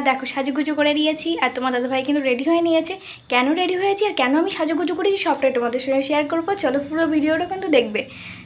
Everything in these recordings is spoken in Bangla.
দেখো, সাজুগুজু করে নিয়েছি আর তোমার দাদাভাই কিন্তু রেডি হয়ে নিয়েছে। কেন রেডি হয়েছি আর কেন আমি সাজুগুজু করেছি সবটাই তোমাদের সঙ্গে শেয়ার করব। চলো পুরো ভিডিওটা কিন্তু দেখবে।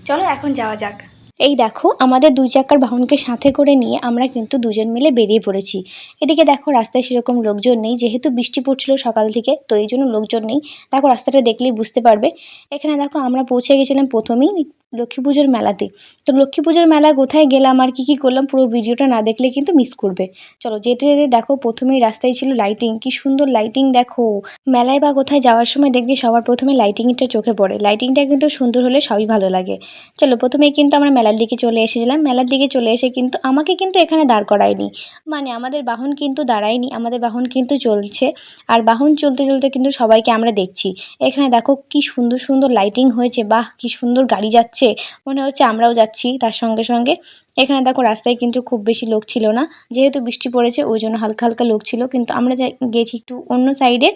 চলো, এখন যাওয়া যাক। এই দেখো, আমাদের দুই চাকার বাহনকে সাথে করে নিয়ে আমরা কিন্তু দুজন মিলে বেরিয়ে পড়েছি। এদিকে দেখো, রাস্তায় সেরকম লোকজন নেই, যেহেতু বৃষ্টি পড়ছিল সকাল থেকে, তো এই জন্য লোকজন নেই। দেখো, রাস্তাটা দেখলেই বুঝতে পারবে। এখানে দেখো, আমরা পৌঁছে গেছিলাম প্রথমেই লক্ষ্মী পুজোর মেলাতে। তো লক্ষ্মী পুজোর মেলা কোথায় গেলাম আর কী কী করলাম পুরো ভিডিওটা না দেখলে কিন্তু মিস করবে। চলো যেতে যেতে দেখো, প্রথমেই রাস্তায় ছিল লাইটিং কি সুন্দর লাইটিং দেখো। মেলায় বা কোথায় যাওয়ার সময় দেখবে সবার প্রথমে লাইটিংটা চোখে পড়ে। লাইটিংটা কিন্তু সুন্দর হলে সবই ভালো লাগে। চলো প্রথমেই কিন্তু আমরা মেলার দিকে চলে এসেছিলাম। মেলার দিকে চলে এসে কিন্তু আমাকে কিন্তু এখানে দাঁড় করায়নি। মানে আমাদের বাহন কিন্তু দাঁড়ায়নি, আমাদের বাহন কিন্তু চলছে। আর বাহন চলতে চলতে কিন্তু সবাইকে আমরা দেখছি। এখানে দেখো কি সুন্দর সুন্দর লাইটিং হয়েছে, বাহ, কি সুন্দর গাড়ি যাচ্ছে। মনে হচ্ছে আমরাও যাচ্ছি তার সঙ্গে সঙ্গে। এখানে দেখো রাস্তায় কিন্তু খুব বেশি লোক ছিল না, যেহেতু বৃষ্টি পড়েছে ওই জন্য হালকা হালকা লোক ছিল, কিন্তু আমরা গেছি একটু অন্য সাইডে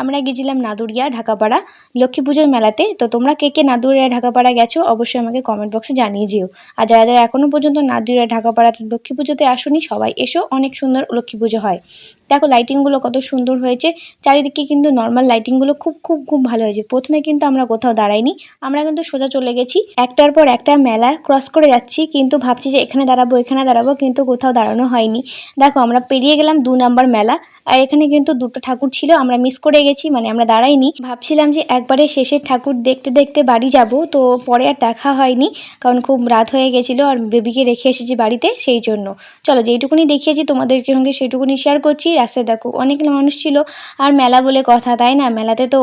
আমরা গেছিলাম নাদুরিয়া, ঢাকাপাড়া, লক্ষ্মী পুজোর মেলাতে। তো তোমরা কে কে নাদুরিয়া, ঢাকাপাড়া গেছো অবশ্যই আমাকে কমেন্ট বক্সে জানিয়ে যেও। আর যারা যারা এখনও পর্যন্ত নাদুরিয়া ঢাকাপাড়াতে লক্ষ্মী পুজোতে আসোনি, সবাই এসো, অনেক সুন্দর লক্ষ্মী পুজো হয়। দেখো লাইটিংগুলো কত সুন্দর হয়েছে। চারিদিকে কিন্তু নর্মাল লাইটিংগুলো খুব খুব খুব ভালো হয়েছে। প্রথমে কিন্তু আমরা কোথাও দাঁড়াইনি। আমরা কিন্তু সোজা চলে গেছি। একটার পর একটা মেলা ক্রস করে যাচ্ছি, কিন্তু ভাবছি যে এখানে দাঁড়াবো এখানে দাঁড়াবো, কিন্তু কোথাও দাঁড়ানো হয়নি। দেখো আমরা পেরিয়ে গেলাম দু নম্বর মেলা। আর এখানে কিন্তু দুটো ঠাকুর ছিল, আমরা মিস করে গেছি মানে আমরা দাঁড়াইনি। ভাবছিলাম যে একবারে শেষের ঠাকুর দেখতে দেখতে বাড়ি যাব, তো পরে আর দেখা হয়নি, কারণ খুব রাত হয়ে গেছিল আর বেবিকে রেখে এসেছি বাড়িতে, সেই জন্য। চলো যেইটুকুনি দেখিয়েছি তোমাদের সঙ্গে সেইটুকুনি শেয়ার করছি। রাস্তায় দেখো। অনেক মানুষ ছিল আর মেলা বলে কথা, তাই না? মেলাতে তো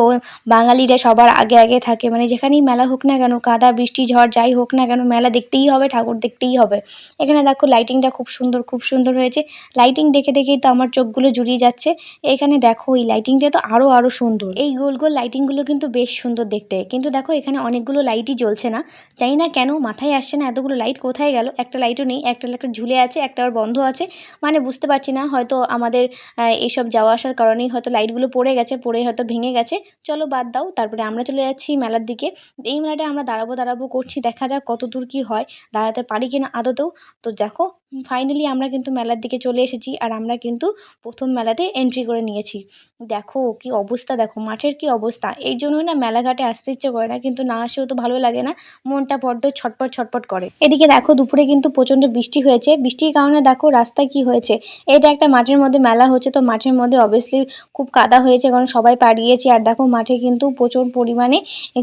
বাঙালিরা সবার আগে আগে থাকে। মানে যেখানেই মেলা হোক না কেন, কাদা, বৃষ্টি, ঝড়, যাই হোক না কেন, মেলা দেখতেই হবে, ঠাকুর দেখতেই হবে। এখানে দেখো লাইটিংটা খুব সুন্দর খুব সুন্দর হয়েছে। লাইটিং দেখে দেখেই তো আমার চোখগুলো জুড়িয়ে যাচ্ছে। এখানে দেখো এই লাইটিংটা তো আরও আরও সুন্দর। এই গোল গোল লাইটিংগুলো কিন্তু বেশ সুন্দর দেখতে। কিন্তু দেখো এখানে অনেকগুলো লাইটই জ্বলছে না। জানি না কেন মাথায় আসছে না এতগুলো লাইট কোথায় গেল। একটা লাইটও নেই, একটা একটা ঝুলে আছে, একটা আবার বন্ধ আছে। মানে বুঝতে পারছি না, হয়তো আমাদের এইসব যাওয়া আসার কারণেই হয়তো লাইটগুলো পড়ে গেছে, পড়ে হয়তো ভেঙে গেছে। চলো বাদ দাও, তারপরে আমরা চলে যাচ্ছি মেলার দিকে। এই মেলাটা আমরা দাঁড়াবো দাঁড়াবো করছি, দেখা যাক কত দূর কী হয়। দাঁড়াতে পারি কি না আদতেও। তো দেখো ফাইনালি আমরা কিন্তু মেলার দিকে চলে এসেছি আর আমরা কিন্তু প্রথম মেলাতে এন্ট্রি করে নিয়েছি। দেখো কি অবস্থা, দেখো মাঠের কি অবস্থা। এই জন্য না মেলাঘাটে আসতে ইচ্ছে করে না, কিন্তু না আসেও তো ভালো লাগে না। মনটা বড্ড ছটপট ছটপট করে। এদিকে দেখো দুপুরে কিন্তু প্রচণ্ড বৃষ্টি হয়েছে। বৃষ্টির কারণে দেখো রাস্তা কি হয়েছে? এটা একটা মাঠের মধ্যে মেলা হচ্ছে, তো মাঠের মধ্যে অবভিয়াসলি খুব কাদা হয়েছে, কারণ সবাই পাড়িয়েছে। আর দেখো মাঠে কিন্তু প্রচুর পরিমাণে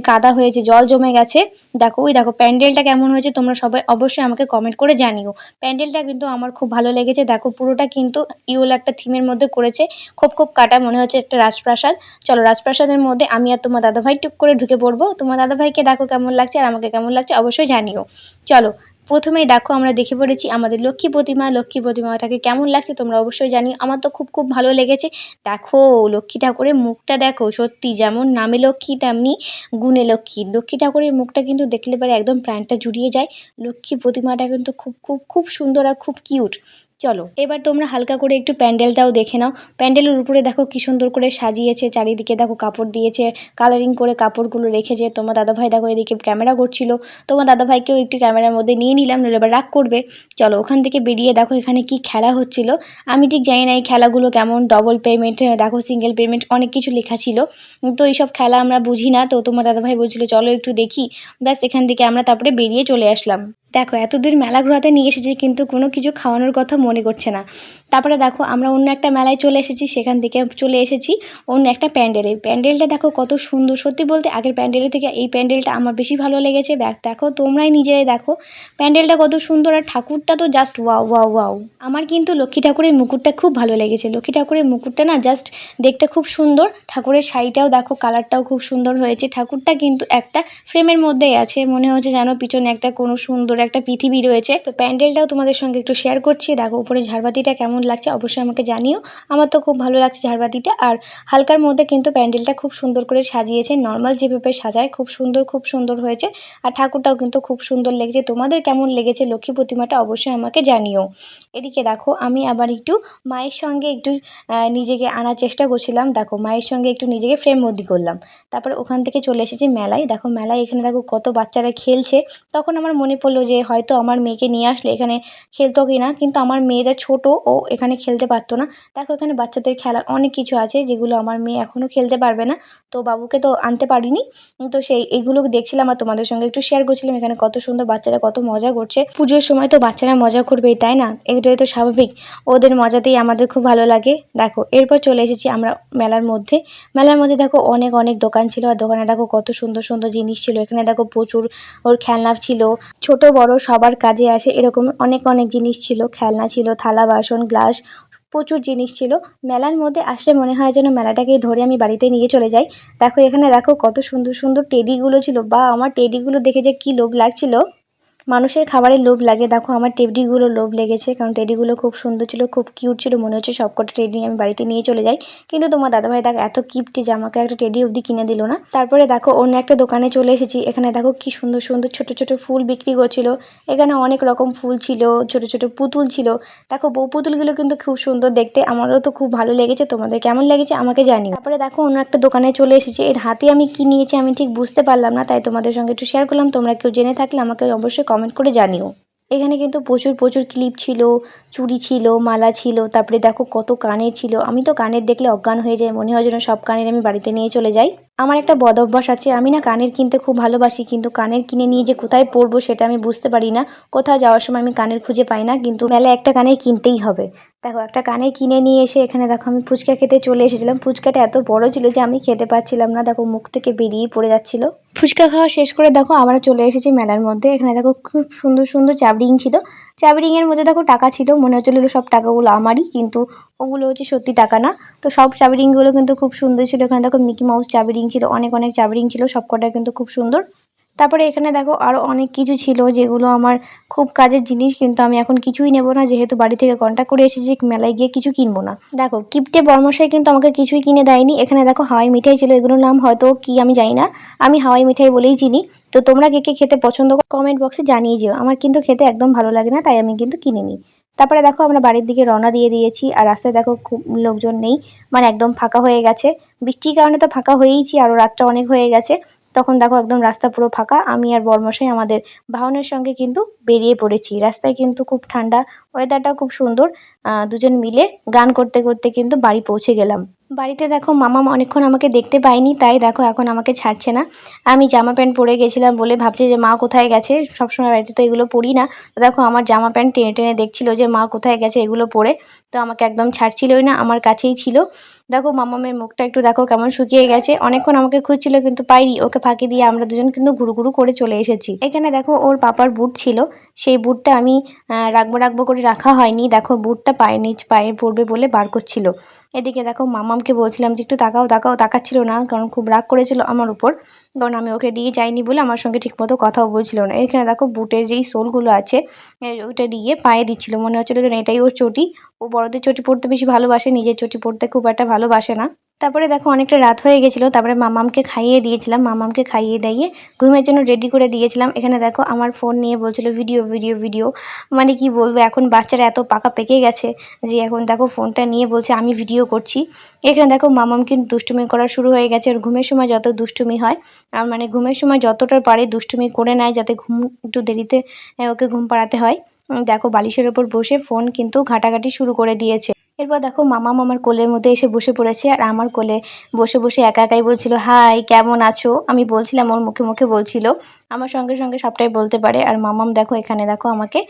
কাদা হয়েছে, জল জমে গেছে। দেখো, ওই দেখো প্যান্ডেলটা কেমন হয়েছে, তোমরা সবাই অবশ্যই আমাকে কমেন্ট করে জানিও। প্যান্ডেলটা কিন্তু আমার খুব ভালো লেগেছে। দেখো, পুরোটা কিন্তু ইউল একটা থিমের মধ্যে করেছে। খুব খুব কাটা মনে হচ্ছে একটা রাজপ্রাসাদ। চলো, রাজপ্রাসাদের মধ্যে আমি আর তোমার দাদাভাই টুক করে ঢুকে পড়ব। তোমার দাদাভাইকে দেখো কেমন লাগছে আর আমাকে কেমন লাগছে অবশ্যই জানিও। চলো প্রথমেই দেখো আমরা দেখে পড়েছি আমাদের লক্ষ্মী প্রতিমা। লক্ষ্মী প্রতিমাটাকে কেমন লাগছে তোমরা অবশ্যই জানি আমার তো খুব খুব ভালো লেগেছে। দেখো, লক্ষ্মী ঠাকুরের মুখটা দেখো, সত্যি যেমন নামে লক্ষ্মী, তেমনি গুণে লক্ষ্মী। লক্ষ্মী ঠাকুরের মুখটা কিন্তু দেখলে পরে একদম প্রাণটা জুড়িয়ে যায়। লক্ষ্মী প্রতিমাটা কিন্তু খুব খুব খুব সুন্দর আর খুব কিউট চলো, এবার তোমরা হালকা করে একটু প্যান্ডেলটাও দেখে নাও। প্যান্ডেলের উপরে দেখো কি সুন্দর করে সাজিয়েছে, চারিদিকে দেখো কাপড় দিয়েছে কালারিং করে কাপড়গুলো রেখেছে। তোমার দাদাভাই দেখো এদিকে ক্যামেরা করছিল তোমার দাদাভাইকেও একটু ক্যামেরার মধ্যে নিয়ে নিলাম, নইলে এবার রাগ করবে। চলো, ওখান থেকে বেরিয়ে দেখো এখানে কি খেলা হচ্ছিল। আমি ঠিক জানি না এই খেলাগুলো কেমন ডবল পেমেন্ট দেখো সিঙ্গেল পেমেন্ট অনেক কিছু লেখা ছিল। তো এইসব খেলা আমরা বুঝি না, তো তোমার দাদাভাই বলছিল, চলো একটু দেখি। ব্যাস, এখান থেকে আমরা তারপরে বেরিয়ে চলে আসলাম। দেখো, এতদূর মেলা ঘোরাতে নিয়ে এসেছি, কিন্তু কোনো কিছু খাওয়ানোর কথা মনে করছে না। তারপরে দেখো আমরা অন্য একটা মেলায় চলে এসেছি, সেখান থেকে চলে এসেছি অন্য একটা প্যান্ডেলে। প্যান্ডেলটা দেখো কত সুন্দর। সত্যি বলতে আগের প্যান্ডেলের থেকে এই প্যান্ডেলটা আমার বেশি ভালো লেগেছে। দেখো তোমরাই নিজেরাই দেখো। প্যান্ডেলটা কত সুন্দর আর ঠাকুরটা তো জাস্ট ওয়াও ওয়াও ওয়াও আমার কিন্তু লক্ষ্মী ঠাকুরের মুকুটটা খুব ভালো লেগেছে। লক্ষ্মী ঠাকুরের মুকুটটা না জাস্ট দেখতে খুব সুন্দর। ঠাকুরের শাড়িটাও দেখো কালারটাও খুব সুন্দর হয়েছে। ঠাকুরটা কিন্তু একটা ফ্রেমের মধ্যেই আছে। মনে হচ্ছে যেন পিছনে একটা কোনো সুন্দর একটা পৃথিবী রয়েছে। তো প্যান্ডেলটাও তোমাদের সঙ্গে একটু শেয়ার করছি। দেখো উপরে ঝাড়বাতিটা কেমন লাগছে অবশ্যই আমাকে জানিও। আমার তো খুব ভালো লাগছে ঝাড়বাতিটা আর হালকার মধ্যে কিন্তু প্যান্ডেলটা খুব সুন্দর করে সাজিয়েছে। নর্মাল যেভাবে সাজায় খুব সুন্দর খুব সুন্দর হয়েছে আর ঠাকুরটাও কিন্তু খুব সুন্দর লেগেছে। তোমাদের কেমন লেগেছে লক্ষ্মী প্রতিমাটা অবশ্যই আমাকে জানিও। এদিকে দেখো, আমি আবার একটু মায়ের সঙ্গে একটু নিজেকে আনার চেষ্টা করছিলাম। দেখো, মায়ের সঙ্গে একটু নিজেকে ফ্রেম বন্দি করলাম। তারপর ওখান থেকে চলে এসেছি মেলায়। দেখো, মেলায় এখানে দেখো কত বাচ্চারা খেলছে। তখন আমার মনে পড়ল যে হয়তো আমার মেয়েকে নিয়ে আসলে এখানে খেলতো কি না কিন্তু আমার মেয়েরা ছোট, ও এখানে খেলতে পারতো না। দেখো, এখানে বাচ্চাদের খেলার অনেক কিছু আছে যেগুলো আমার মেয়ে এখনও খেলতে পারবে না। তো বাবুকে তো আনতে পারিনি। তো সেই এগুলো দেখছিলাম আর তোমাদের সঙ্গে একটু শেয়ার করছিলাম। এখানে কত সুন্দর বাচ্চারা কত মজা করছে। পুজোর সময় তো বাচ্চারা মজা করবেই, তাই না? এটাই তো স্বাভাবিক। ওদের মজাতেই আমাদের খুব ভালো লাগে। দেখো, এরপর চলে এসেছি আমরা মেলার মধ্যে। মেলার মধ্যে দেখো অনেক অনেক দোকান ছিল। আর দোকানে দেখো কত সুন্দর সুন্দর জিনিস ছিল। এখানে দেখো প্রচুর ওর খেলনা ছিল। ছোট, বড় সবার কাজে আসে এরকম অনেক অনেক জিনিস ছিল, খেলনা ছিল। থালা, বাসন, গ্লাস, প্রচুর জিনিস ছিল। মেলার মধ্যে আসলে মনে হয় যেন মেলাটাকে ধরে আমি বাড়িতে নিয়ে চলে যাই। দেখো এখানে দেখো কত সুন্দর সুন্দর টেডিগুলো ছিল। বা আমার টেডিগুলো দেখে যে কী লোভ লাগছিল। মানুষের খাবারের লোভ লাগে। দেখো, আমার টেডিগুলো লোভ লেগেছে, কারণ টেডিগুলো খুব সুন্দর ছিল, খুব কিউট ছিল। মনে হচ্ছে সবকটা টেডি আমি বাড়িতে নিয়ে চলে যাই। কিন্তু তোমার দাদাভাই দেখো, এত কিপটি যে আমাকে একটা টেডি অবধি কিনে দিল না। তারপরে দেখো, অন্য একটা দোকানে চলে এসেছি। এখানে দেখো, কি সুন্দর সুন্দর ছোট ছোট ফুল বিক্রি করছিল। এখানে অনেক রকম ফুল ছিল, ছোট ছোট পুতুল ছিল। দেখো, বউ পুতুলগুলো কিন্তু খুব সুন্দর দেখতে। আমারও তো খুব ভালো লেগেছে। তোমাদের কেমন লেগেছে আমাকে জানিও। তারপরে দেখো, অন্য একটা দোকানে চলে এসেছি। এর হাতে আমি কি নিয়েছি আমি ঠিক বুঝতে পারলাম না, তাই তোমাদের সঙ্গে একটু শেয়ার করলাম। তোমরা কেউ জেনে থাকলে আমাকে অবশ্যই কমেন্ট করে জানিও। এখানে কিন্তু প্রচুর প্রচুর ক্লিপ ছিল, চুড়ি ছিল, মালা ছিল, তারপরে দেখো কত কানের ছিল। আমি তো কানের দেখলে অজ্ঞান হয়ে যাই, মনে হয় যেন সব কানের আমি বাড়িতে নিয়ে চলে যাই। আমার একটা বদ অভ্যাস আছে, আমি না কানের কিনতে খুব ভালোবাসি, কিন্তু কানের কিনে নিয়ে যে কোথায় পরবো সেটা আমি বুঝতে পারি না। কোথাও যাওয়ার সময় আমি কানের খুঁজে পাই না, কিন্তু মেলায় একটা কানের কিনতেই হবে। দেখো, একটা কানে কিনে নিয়ে এসে এখানে দেখো, আমি ফুচকা খেতে চলে এসেছিলাম। ফুচকাটা এত বড় ছিল যে আমি খেতে পাচ্ছিলাম না। দেখো, মুখ থেকে বেরিয়ে পড়ে যাচ্ছিল। ফুচকা খাওয়া শেষ করে দেখো আমরা চলে এসেছি মেলার মধ্যে। এখানে দেখো, খুব সুন্দর সুন্দর চাবড়িং ছিল। চাবড়িংয়ের মধ্যে দেখো টাকা ছিল, মনে হচ্ছিল সব টাকাগুলো আমারই, কিন্তু ওগুলো হচ্ছে সত্যি টাকা না। তো সব চাবি রিংগুলো কিন্তু খুব সুন্দর ছিল। এখানে দেখো মিকি মাউস চাবড়িং ছিল, অনেক অনেক চাবড়িং ছিল, সবকটা কিন্তু খুব সুন্দর। তারপরে এখানে দেখো আরও অনেক কিছু ছিল যেগুলো আমার খুব কাজের জিনিস, কিন্তু আমি এখন কিছুই নেব না। যেহেতু বাড়ি থেকে কন্ট্যাক্ট করে এসেছি, মেলায় গিয়ে কিছু কিনবো না। দেখো, কিপটে বর্মশাই কিন্তু আমাকে কিছুই কিনে দেয়নি। এখানে দেখো হাওয়াই মিঠাই ছিল, এগুলোর নাম হয়তো কি আমি জানি না। আমি হাওয়াই মিঠাই বলেই চিনি। তো তোমরা কে কে খেতে পছন্দ কমেন্ট বক্সে জানিয়ে যেও। আমার কিন্তু খেতে একদম ভালো লাগে না, তাই আমি কিন্তু কিনে নিই তারপরে দেখো আমরা বাড়ির দিকে রওনা দিয়ে দিয়েছি, আর রাস্তায় দেখো খুব লোকজন নেই মানে একদম ফাঁকা হয়ে গেছে। বৃষ্টির কারণে তো ফাঁকা হয়েইছি আরও রাতটা অনেক হয়ে গেছে। তখন দেখো একদম রাস্তা পুরো ফাঁকা, আমি আর বর্মশাই আমাদের বাহনের সঙ্গে কিন্তু বেরিয়ে পড়েছি। রাস্তায় কিন্তু খুব ঠান্ডা ওয়েদারটাও খুব সুন্দর দুজন মিলে গান করতে করতে কিন্তু বাড়ি পৌঁছে গেলাম। বাড়িতে দেখো মামা অনেকক্ষণ আমাকে দেখতে পাইনি তাই দেখো এখন আমাকে ছাড়ছে না। আমি জামা প্যান্ট পরে গেছিলাম বলে ভাবছি যে মা কোথায় গেছে, সবসময় বাড়িতে তো এগুলো পরি না। দেখো আমার জামা প্যান্ট টেনে টেনে দেখছিলো যে মা কোথায় গেছে এগুলো পরে, তো আমাকে একদম ছাড়ছিলই না, আমার কাছেই ছিল। দেখো মামামের মুখটা একটু দেখো কেমন শুকিয়ে গেছে, অনেকক্ষণ আমাকে খুঁজছিল কিন্তু পাইনি, ওকে ফাঁকি দিয়ে আমরা দুজন কিন্তু ঘুরু ঘুরু করে চলে এসেছি। এখানে দেখো ওর পাপার বুট ছিল, সেই বুটটা আমি রাখব রাখব করে রাখা হয়নি, দেখো বুটটা পায়ে নিচ পায়ে পড়বে বলে বার করছিল। এদিকে দেখো মামামকে বলছিলাম যে একটু তাকাও তাকাও, তাকাচ্ছিল না, কারণ খুব রাগ করেছিল আমার উপর। কারণ আমি ওকে দিয়ে যাইনি বলে আমার সঙ্গে ঠিকমতো কথাও বলছিল না। এখানে দেখো বুটের যেই সোলগুলো আছে ওইটা দিয়ে পায়ে দিচ্ছিল। মনে হচ্ছিল যেন এটাই ওর চটি। ও বড়দের চটি পড়তে বেশি ভালোবাসে, নিজের চটি পড়তে খুব একটা ভালোবাসে না। তারপরে দেখো অনেকটা রাত হয়ে গেছিল, তারপরে মামামকে খাইয়ে দিয়েছিলাম, মামামকে খাইয়ে দিয়ে ঘুমের জন্য রেডি করে দিয়েছিলাম। এখানে দেখো আমার ফোন নিয়ে বলছিল ভিডিও ভিডিও ভিডিও মানে কি বলব, এখন বাচ্চারা এত পাকা পেকে গেছে যে এখন দেখো ফোনটা নিয়ে বলছে, আমি ভিডিও করছি। এখানে দেখো মামাম কিন্তু দুষ্টুমি করা শুরু হয়ে গেছে। আর ঘুমের সময় যত দুষ্টুমি হয়, আর মানে ঘুমের সময় যতটা পারে দুষ্টুমি করে নেয় যাতে ঘুম একটু দেরিতে ওকে ঘুম পাড়াতে হয়। দেখো বালিশের ওপর বসে ফোন কিন্তু ঘাটাঘাটি শুরু করে দিয়েছে। এরপর দেখো মামা মামার কোলের মধ্যে এসে বসে পড়েছে আর আমার কোলে বসে বসে একা একাই বলছিল, হাই, কেমন আছো? আমি বলছিলাম, ওর মুখে মুখে বলছিল। আমার সঙ্গে সঙ্গে সবটাই বলতে পারে। আর মামাম দেখো এখানে, দেখো আমাকে।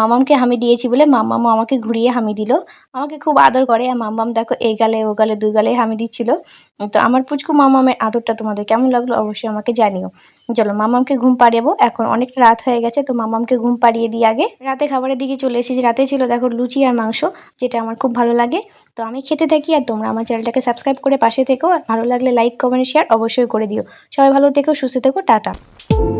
মামামকে হামি দিয়েছি বলে মামামও আমাকে ঘুরিয়ে হামি দিল। আমাকে খুব আদর করে। আর মামাম দেখো এই গালে, ও গালে, দুই গালে হামি দিচ্ছিল। তো আমার পুচকু মামামের আদরটা তোমাদের কেমন লাগল অবশ্যই আমাকে জানিও। চলো, মামামকে ঘুম পাড়িয়েবো। এখন অনেকটা রাত হয়ে গেছে, তো মামামকে ঘুম পাড়িয়ে দিই আগে। রাতে খাবারের দিকে চলে এসেছি। রাতে ছিল, দেখো লুচি আর মাংস, যেটা আমার খুব ভালো লাগে। তো আমি খেতে থাকি আর তোমরা আমার চ্যানেলটাকে সাবস্ক্রাইব করে পাশে থেকো। আর ভালো লাগলে লাইক, কমেন্ট, শেয়ার অবশ্যই করে দিও। সবাই ভালো থেকো, সুস্থ থেকো, টাটা।